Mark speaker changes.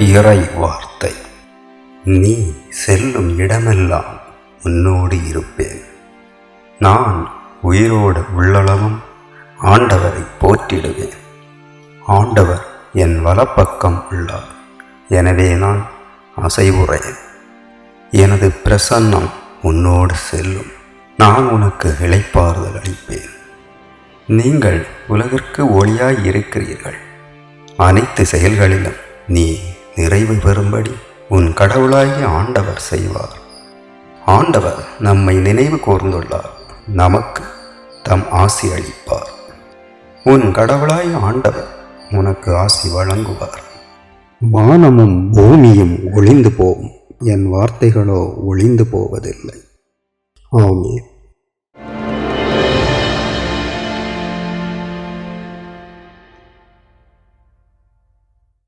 Speaker 1: இறை வார்த்தை. நீ செல்லும் இடமெல்லாம் உன்னோடு இருப்பேன். நான் உயிரோடு உள்ளளவும் ஆண்டவரை போற்றிடுவேன். ஆண்டவர் என் வலப்பக்கம் உள்ளார். எனவே நான் அசைவுறேன். எனது பிரசன்னம் உன்னோடு செல்லும். நான் உனக்கு இழைப்பாறுதல் அளிப்பேன். நீங்கள் உலகிற்கு ஒளியாய் இருக்கிறீர்கள். அனைத்து செயல்களிலும் நீ நிறைவு பெறும்படி உன் கடவுளாகிய ஆண்டவர் செய்வார். ஆண்டவர் நம்மை நினைவு கூர்ந்துள்ளார். நமக்கு தம் ஆசி அளிப்பார். உன் கடவுளாய் ஆண்டவர் உனக்கு ஆசி வழங்குவார். வானமும் பூமியும் ஒளிந்து போகும் என் வார்த்தைகளோ ஒளிந்து போவதில்லை. ஆமீன்.